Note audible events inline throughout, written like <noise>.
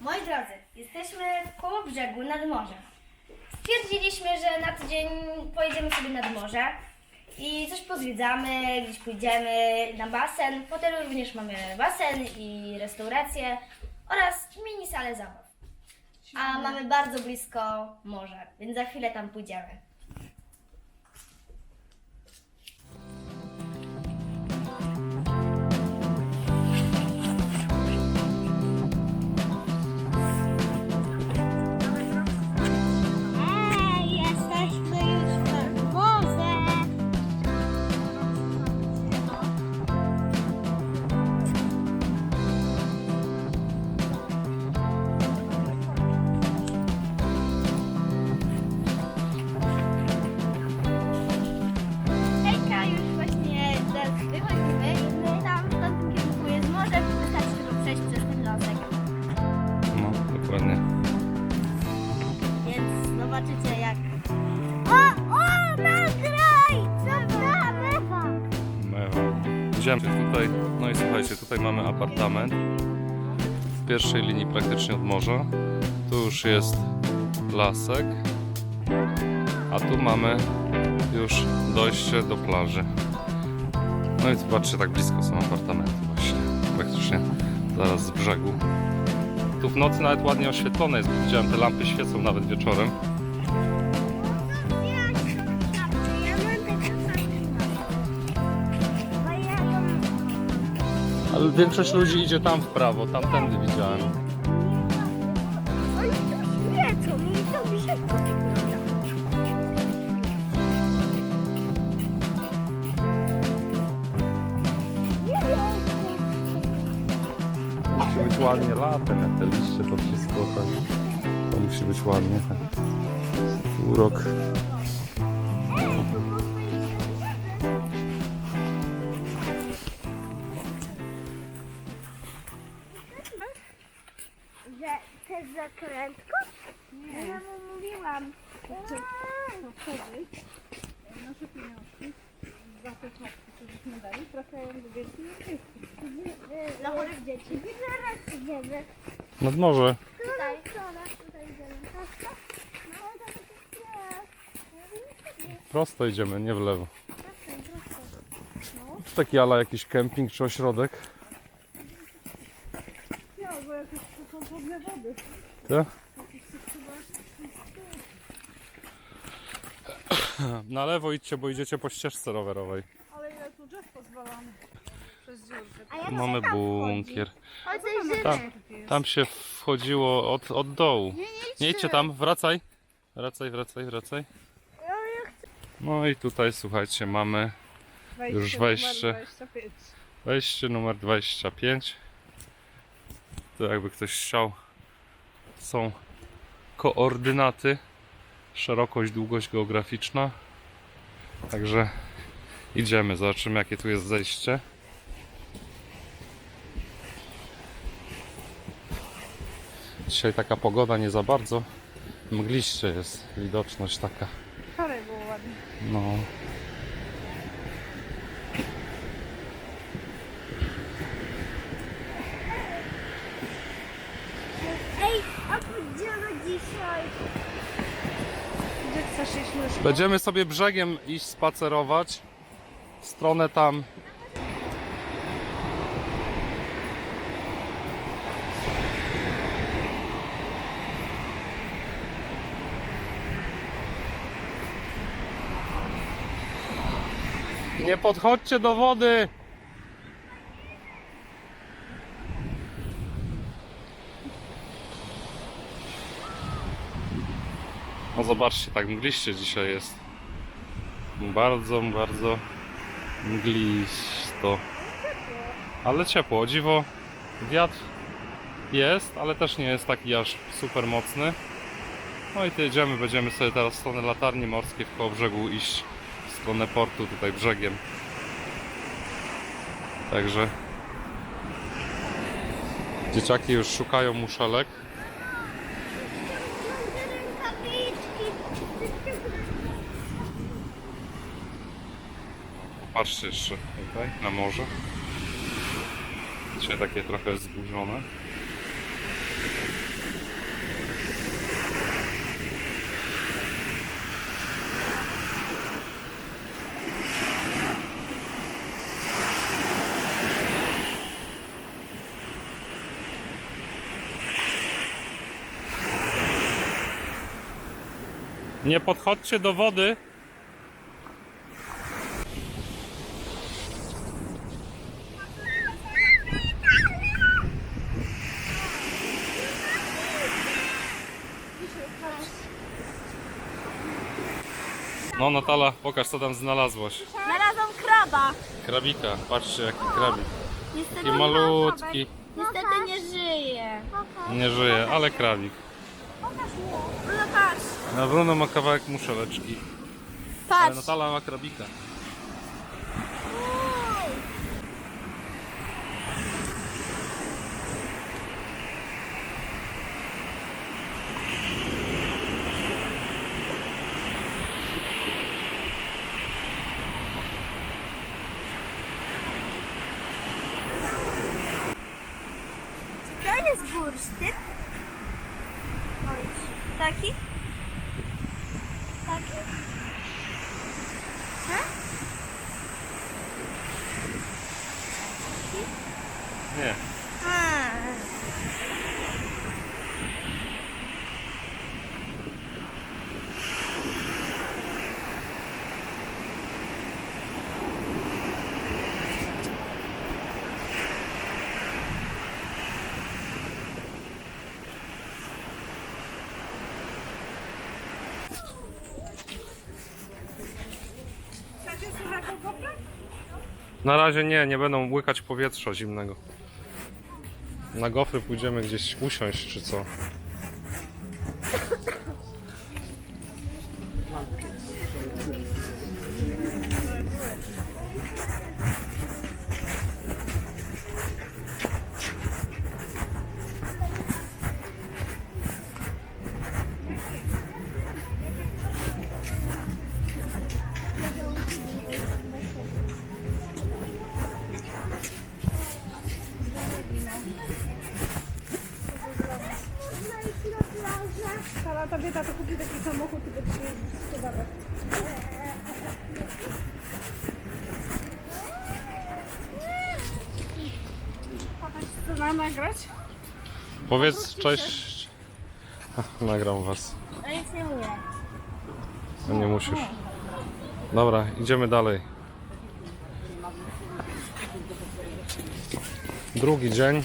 Moi drodzy, jesteśmy koło brzegu nad morzem. Stwierdziliśmy, że na tydzień pojedziemy sobie nad morze i coś pozwiedzamy, gdzieś pójdziemy na basen. Hotelu również mamy basen i restaurację oraz mini salę zabaw. A mamy bardzo blisko morze, więc za chwilę tam pójdziemy. Pierwszej linii praktycznie od morza. Tu już jest lasek, a tu mamy już dojście do plaży. No i zobaczcie, tak blisko są apartamenty właśnie, praktycznie zaraz z brzegu. Tu w nocy nawet ładnie oświetlone jest, bo widziałem te lampy świecą nawet wieczorem. Większość ludzi idzie tam w prawo, tamtędy widziałem. Musi być ładnie latem, jak te liście, to wszystko tak. To musi być ładnie. Tak. Urok. Jest nie. Prosto idziemy, nie w lewo. To taki ala jakiś kemping czy ośrodek. Ja, bo jakieś są podne wody. Te? Na lewo idźcie, bo idziecie po ścieżce rowerowej. Ale ile tu drzew pozwalamy przez dziurkę. Mamy bunkier. Tam. Tam się wchodziło od, od dołu. Nie idźcie tam, wracaj. Wracaj, wracaj, wracaj. No i tutaj słuchajcie, mamy Już wejście. numer 25. Wejście numer 25. To jakby ktoś chciał. Są koordynaty. Szerokość, długość geograficzna. Także idziemy, zobaczymy jakie tu jest zejście. Dzisiaj taka pogoda nie za bardzo. Mgliście jest widoczność taka. Wczoraj było ładnie. No. Ej, a pójdziemy dzisiaj. Gdzie chcesz iść myszko? Będziemy sobie brzegiem iść spacerować. W stronę tam. Nie podchodźcie do wody! No zobaczcie, tak mgliście dzisiaj jest. Bardzo, bardzo mglisto. Ale ciepło, dziwo. Wiatr jest, ale też nie jest taki aż super mocny. No i tu jedziemy, będziemy sobie teraz w stronę latarni morskiej w koło brzegu iść stronę portu, tutaj brzegiem. Także dzieciaki już szukają muszelek. Patrzcie jeszcze tutaj na morze. Dzisiaj takie trochę zburzone. Nie podchodźcie do wody. No Natala, pokaż co tam znalazłaś. Znalazłam kraba. Krabika, patrzcie jaki krabik. Niestety, Taki malutki, niestety nie żyje. nie żyje, ale krabik. No. Na Bruno ma kawałek muszeleczki, ale Patrz. Natala ma krabika. To jest bursztyn. Taki? Taki? Nie. A. Na razie nie, nie będą łykać powietrza zimnego. Na gofry pójdziemy gdzieś usiąść czy co. Powiedz cześć. <laughs> Nagram was. No nic nie mówię. No nie musisz. Dobra, idziemy dalej. Drugi dzień.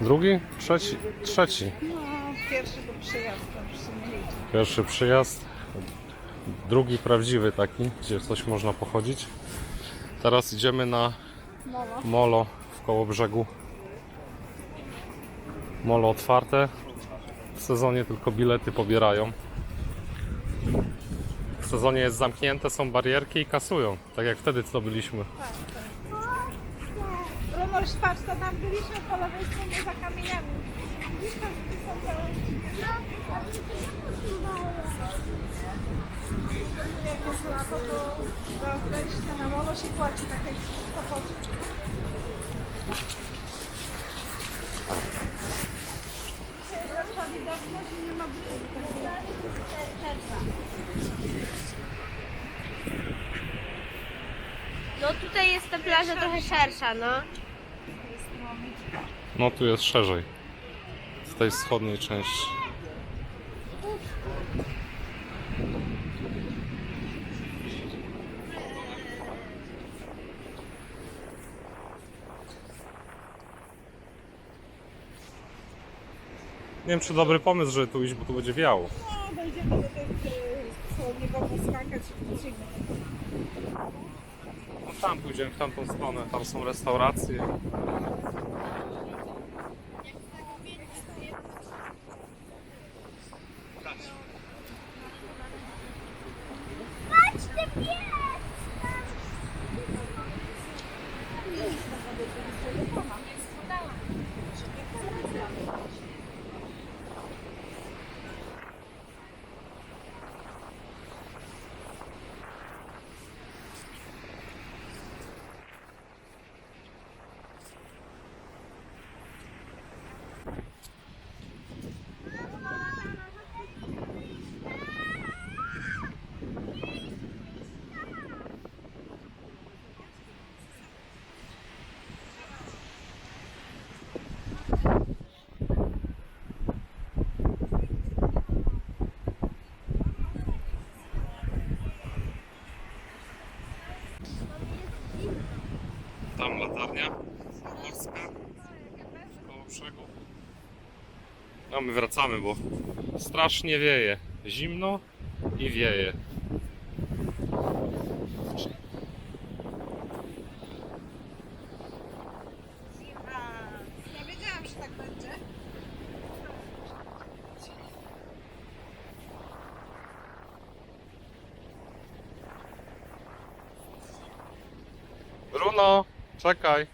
Drugi? Trzeci. Trzeci. No, pierwszy to przyjazd, to już się nie liczy. Pierwszy przyjazd. Drugi prawdziwy taki, gdzie coś można pochodzić. Teraz idziemy na molo w koło brzegu. Molo otwarte. W sezonie tylko bilety pobierają. W sezonie jest zamknięte, są barierki i kasują. Tak jak wtedy co byliśmy. Romosz, patrz, to tam byliśmy po lewej stronie za kamieniami. Widzisz, tam są. Jak jest lato, to wejście na molo się płaci takie samochody. Jest lepsza widoczność i nie ma brzegu. No tutaj jest ta plaża trochę szersza, no. No tu jest szerzej. W tej wschodniej części. Nie wiem, czy dobry pomysł, żeby tu iść, bo tu będzie wiało. No, dojdziemy do tych, y, co nie wolno skakać i. No tam pójdziemy, w tamtą stronę. Tam są restauracje. Latarnia morska koło brzegu. No my wracamy, bo strasznie wieje. Zimno i wieje. Czekaj.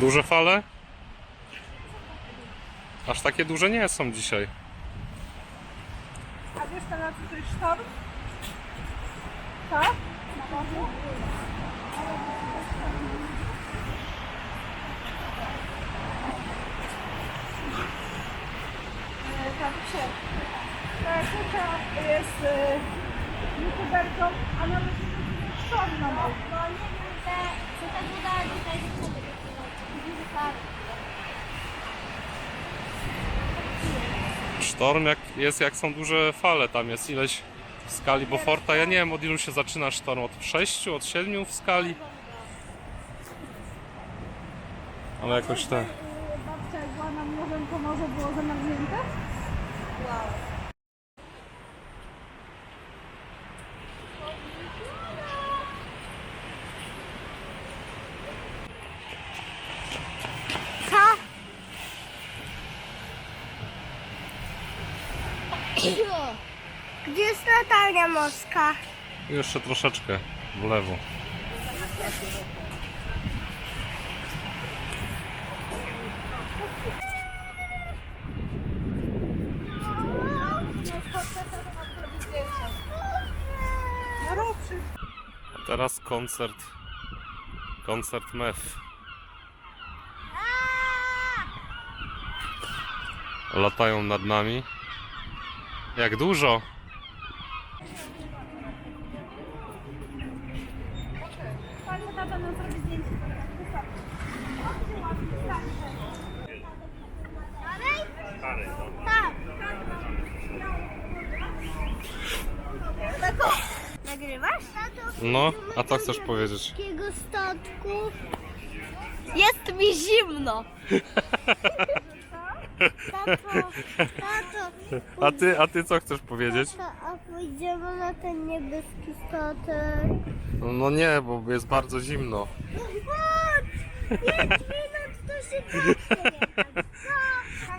Duże fale? Aż takie duże nie są dzisiaj. A wiesz teraz, co to jest sztorm? Tak? Na morzu? Tak się. Ta ciocia jest e, youtuberką, a nawet sztorm na morzu. No nie wiem, że, że ta woda tutaj jest. Sztorm jak jest jak są duże fale, tam jest ileś w skali Beauforta. Ja nie wiem od ilu się zaczyna sztorm, od 6, od 7 w skali. Ale jakoś te. E, Babcia jak była nad morzem, to morze było zamarznięte? Co? Gdzie jest latarnia morska? Jeszcze troszeczkę w lewo. A teraz koncert. Koncert MEF. Latają nad nami. Jak dużo? Tak. Nagrywasz? No, a co chcesz powiedzieć? statku. Jest mi zimno. <laughs> Tato, tato, A ty, a ty co chcesz powiedzieć? tato, a pójdziemy na ten niebieski statek. No, no nie, bo jest bardzo zimno. Chodź! Pięć minut to się.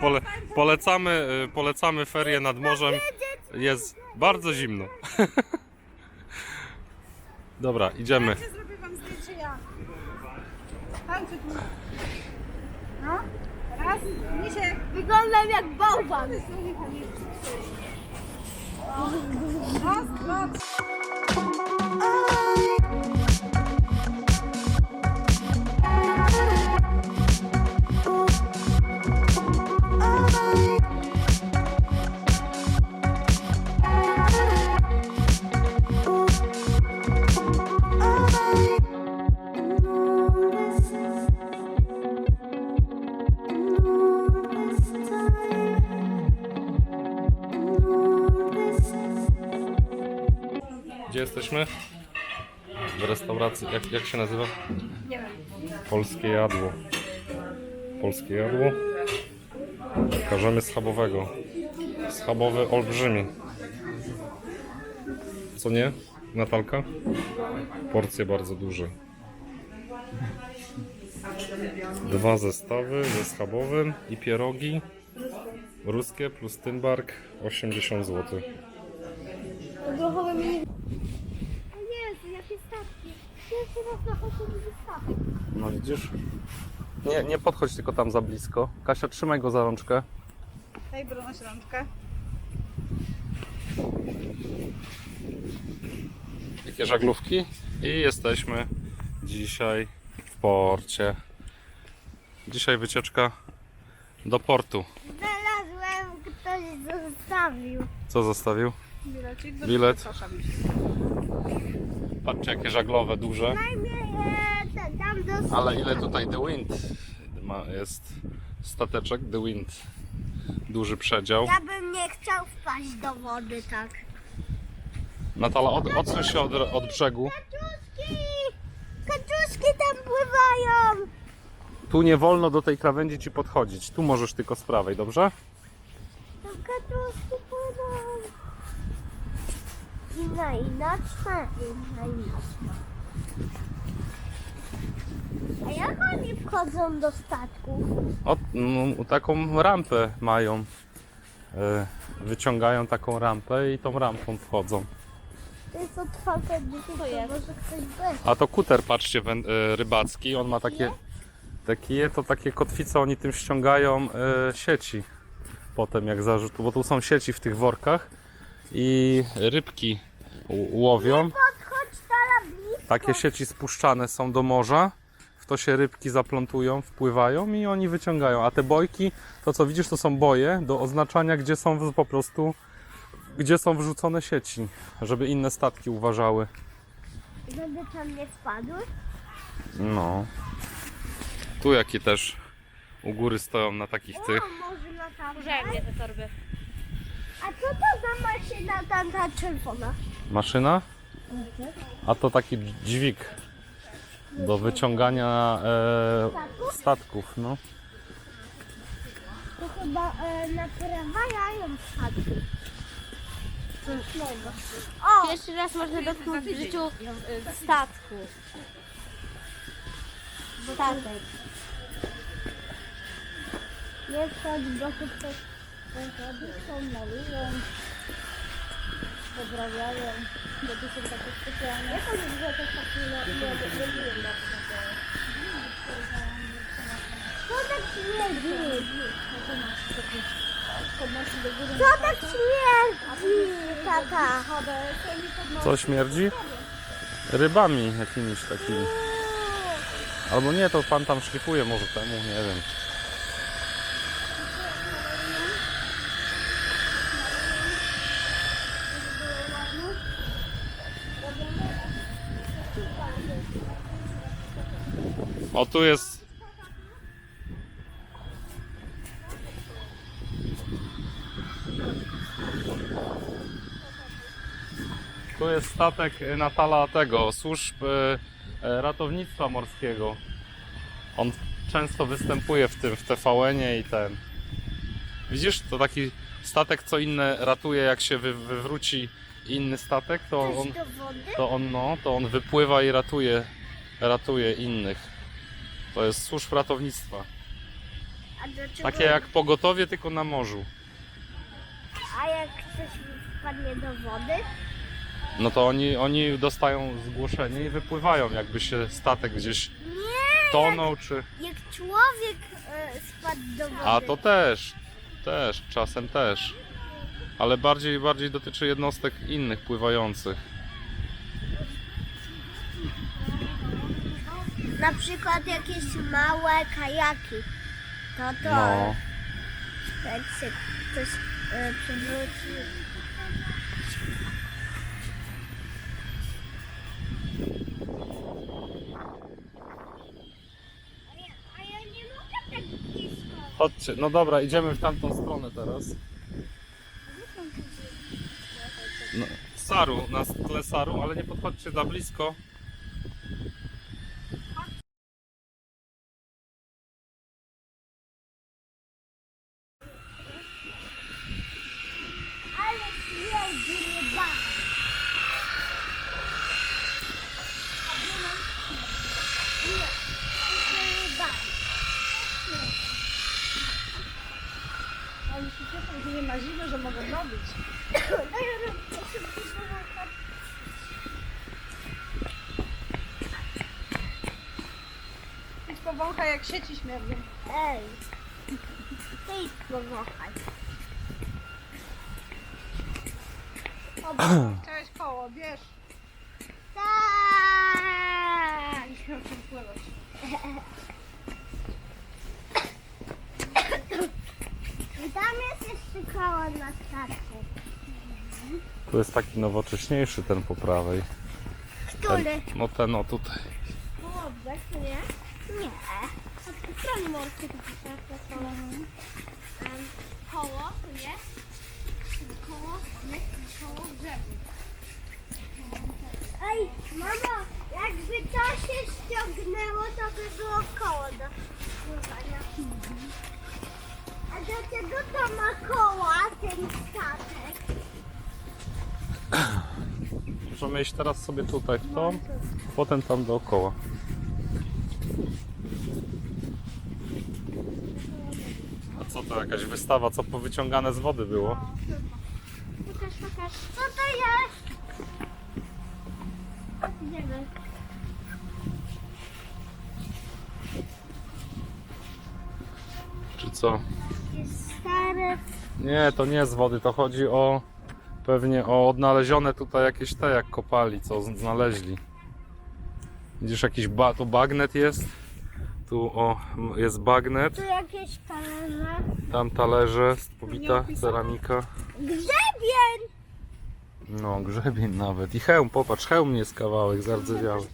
Pole, polecamy, y, polecamy ferie nad morzem. Jest bardzo zimno. <laughs> Dobra, idziemy. Zrobię wam zdjęcie ja. Tu. No. Raz. Misiek. Wyglądam jak bałwan. Raz, dwa, trzy. Jak, jak się nazywa? Nie wiem. Polskie jadło. Polskie jadło. Każemy schabowego. Schabowy olbrzymi. Co nie, Natalka? Porcje bardzo duże. Dwa zestawy ze schabowym i pierogi. Ruskie plus tymbark 80 zł. Grochowe mini... Jezu, jakie statki. Pierwszy raz na chodzi statek. No widzisz? Nie, nie podchodź tylko tam za blisko. Kasia, trzymaj go za rączkę. Daj Bruno śrączkę. Jakie żaglówki? I jesteśmy dzisiaj w porcie. Dzisiaj wycieczka do portu. Znalazłem, ktoś zostawił. Co zostawił? Bilecik. do Bilet. kosza. Patrzcie jakie żaglowe duże. Najmniej tam do Ale ile tutaj The Wind ma, jest stateczek The Wind. Duży przedział. Ja bym nie chciał wpaść do wody tak. Natala, od, odsuń się od, od brzegu. Kaczuszki! Kaczuszki tam pływają! Tu nie wolno do tej krawędzi ci podchodzić. Tu możesz tylko z prawej, dobrze? Tam kaczuszki. Inna inaczna, inna inaczna. A jak oni wchodzą do statku? O, no, taką rampę mają. E, Wyciągają taką rampę i tą rampą wchodzą. To jest otwarte to jest? może ktoś być. A to kuter, patrzcie, wę- e, rybacki. On ma takie. Te kije to takie kotwice, oni tym ściągają e, sieci. Potem jak zarzutu, bo tu są sieci w tych workach i rybki łowią. Podchodź tala blisko. Takie sieci spuszczane są do morza. W to się rybki zaplątują, wpływają i oni wyciągają. A te bojki, to co widzisz, to są boje do oznaczania, gdzie są po prostu, gdzie są wrzucone sieci, żeby inne statki uważały. Żeby tam nie spadły. No. Tu jakie też u góry stoją na takich tych. Może na tam. Urzędnie te torby. A co to za maszyna tam ta czerwona? Maszyna? A to taki dźwig do wyciągania e, statków, no. To chyba e, naprawiają statki. O! Pierwszy raz można dotknąć w życiu statku. Statek. Jest tak, bo tutaj samochody są, malują, poprawiają, bo tu są takie specjalne. Ja to już że też no, nie wiem, Co tak śmierdzi? Co tak śmierdzi, tata? Co śmierdzi? Rybami jakimiś takimi. Albo nie, to pan tam szlifuje może temu, nie wiem. O, tu jest. Tu jest statek Natala tego, służb e, e, ratownictwa morskiego. On często występuje w tym, w TVN-ie i ten. Widzisz, to taki statek, co inne ratuje, jak się wy, wywróci inny statek, to on, to on, no, to on wypływa i ratuje, ratuje innych. To jest służb ratownictwa. A dlaczego? Takie jak pogotowie, tylko na morzu. A jak ktoś wpadnie do wody? No to oni, oni dostają zgłoszenie i wypływają, jakby się statek gdzieś Nie! tonął, czy... Jak człowiek e, spadł do wody. A to też, też, czasem też. Ale bardziej bardziej dotyczy jednostek innych pływających. Na przykład jakieś małe kajaki. To to. No. Jak się ktoś e, przewróci. Tak. Chodźcie, no dobra, idziemy w tamtą stronę teraz. No, saru, na tle saru, ale nie podchodźcie za blisko. Ale śmierdzi ba. Oni się cieszą, że nie ma zimy, że mogą robić. <coughs> Idź powąchaj jak sieci śmierdzą. Ej, ty idź powąchaj. Cześć koło, bierz. Tak. Musimy przepływać. I <laughs> tam na statku. Tu jest taki nowocześniejszy ten po prawej. Który? Ten, no ten o tutaj. Koło brzeg, to nie? Nie. Od strony morskie to pisze. Um, koło, to nie? Koło, nie? Koło brzegu. Ej, mamo, jakby to się ściągnęło, to by było koło do pływania. A dlaczego to ma koła, ten statek? Możemy iść teraz sobie tutaj w to, potem tam dookoła. A co to jakaś wystawa, co powyciągane z wody było? Pokaż, pokaż. Co to jest? Idziemy. Czy co? Nie, to nie z wody, to chodzi o pewnie o odnalezione tutaj jakieś te jak kopali, co znaleźli. Widzisz jakiś ba tu bagnet jest? Tu o jest bagnet, Tu jakieś talerze. tam talerze, pobita ceramika. Grzebień! No, grzebień nawet. I hełm, popatrz, hełm jest kawałek zardzewiały.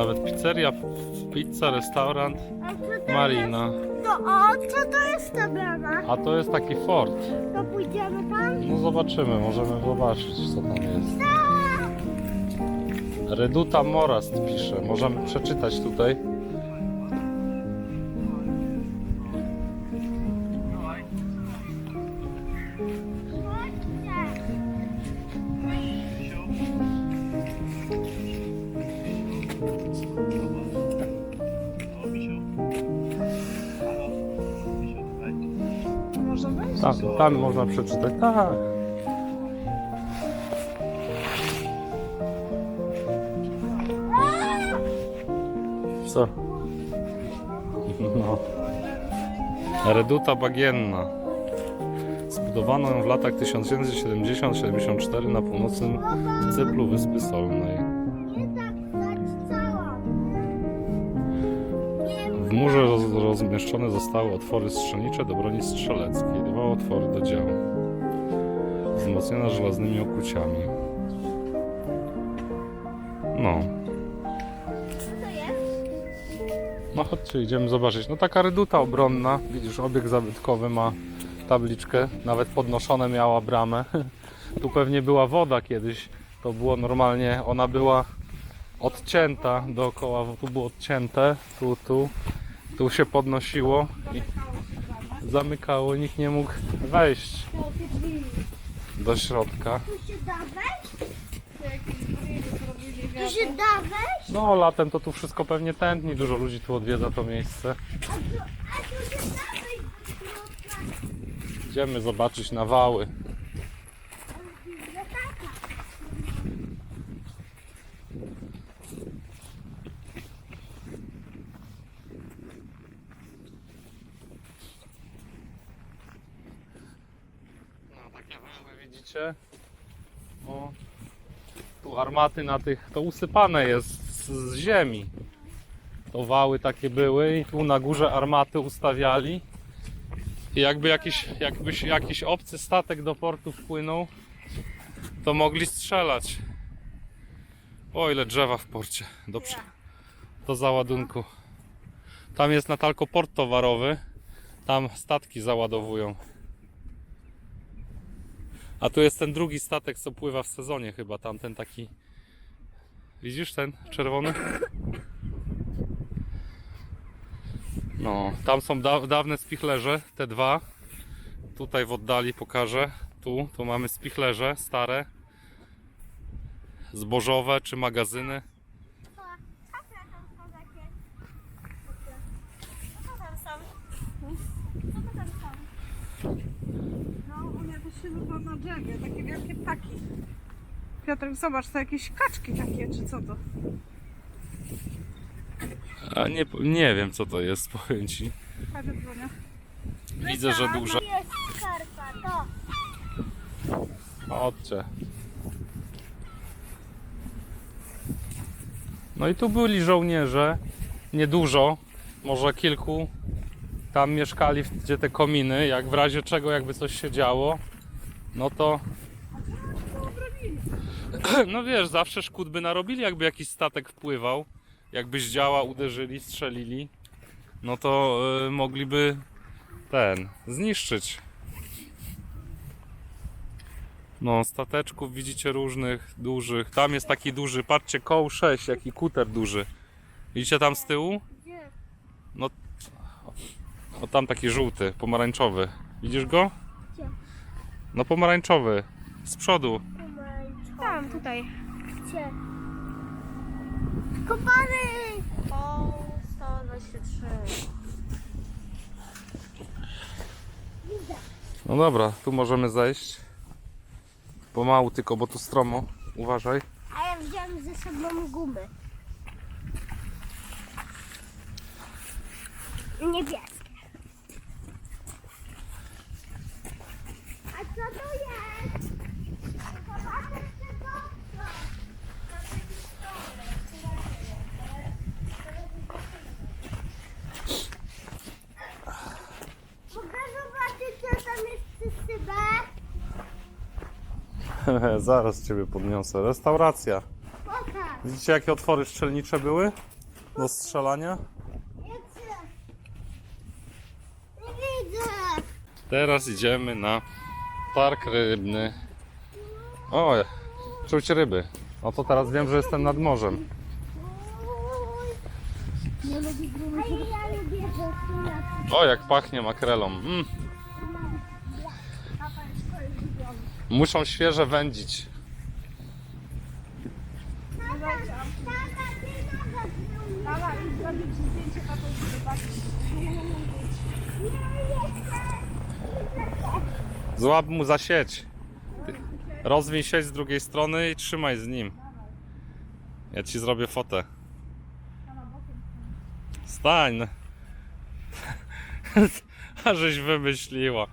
Nawet pizzeria, pizza, restaurant, A co to marina. jest? To o, co to jest ta brama? A to jest taki fort. To pójdziemy tam? No zobaczymy, możemy zobaczyć co tam jest. Tak! Reduta Morast pisze, możemy przeczytać tutaj. Tam można przeczytać. Tak. Co? No. Reduta bagienna. Zbudowano ją w latach 1970-74 na północnym cyplu Wyspy Solnej. W murze roz, rozmieszczone zostały otwory strzelnicze do broni strzeleckiej, otwory do dział, wzmocnione żelaznymi okuciami. No, Co to jest? no chodźcie, idziemy zobaczyć. No taka reduta obronna, widzisz, obiekt zabytkowy ma tabliczkę, nawet podnoszone miała bramę. <laughs> Tu pewnie była woda kiedyś, to było normalnie, ona była odcięta dookoła, tu było odcięte, tu, tu, tu się podnosiło i zamykało, nikt nie mógł wejść do środka. Tu się da wejść? Tu się da wejść? No latem to tu wszystko pewnie tętni, dużo ludzi tu odwiedza to miejsce. A tu, a tu się da wejść do środka? Idziemy zobaczyć nawały. No taka. Wiecie, o, tu armaty na tych, to usypane jest z, z ziemi. To wały takie były i tu na górze armaty ustawiali. I jakby jakiś, jakbyś jakiś obcy statek do portu wpłynął, to mogli strzelać. O ile drzewa w porcie. Dobrze. Do załadunku. Tam jest Natalko port towarowy. Tam statki załadowują. A tu jest ten drugi statek, co pływa w sezonie chyba, tamten taki. Widzisz ten czerwony? No, tam są da dawne spichlerze, te dwa. Tutaj w oddali pokażę. Tu, tu mamy spichlerze stare. Zbożowe czy magazyny. Co? Co tam są takie? Co tam są? Co to tam są? No, one to się chyba na drzewie, takie wielkie ptaki. Piotrek, zobacz, to jakieś kaczki takie, czy co to? A nie, nie wiem co to jest, powiem ci. Widzę, że duże. Jest skarpa, to. Chodźcie. No i tu byli żołnierze, niedużo, może kilku. Tam mieszkali, gdzie te kominy, jak w razie czego, jakby coś się działo, no to. <clears throat> No wiesz, zawsze szkód by narobili, jakby jakiś statek wpływał, jakby zdziała, uderzyli, strzelili, no to y, mogliby ten zniszczyć. No, stateczków widzicie różnych, dużych. Tam jest taki duży, patrzcie, koł 6, jaki kuter duży. Widzicie tam z tyłu? No, o tam taki żółty, pomarańczowy. Widzisz go? No pomarańczowy, z przodu. Tam, tutaj. Gdzie? Kopany! O, 123. No dobra, tu możemy zejść. Pomału tylko, bo tu stromo. Uważaj. A ja wziąłem ze sobą gumy. Niebieskie. A co to jest? Zobaczcie, co to Mogę zobaczyć, co tam jest przysypę? Zaraz ciebie podniosę. Restauracja. Widzicie jakie otwory strzelnicze były? Do strzelania? Teraz idziemy na park rybny. O, czuć ryby. No to teraz wiem, że jestem nad morzem. O, jak pachnie makrelą. Mm. Muszą świeże wędzić. Tata, ty noga zrobił. Dawaj, zrobić zdjęcie na to zobaczyć. Nie chcę. Złap mu za sieć. Rozwij sieć z drugiej strony i trzymaj z nim. Ja ci zrobię fotę. Stań. <laughs> A żeś wymyśliła.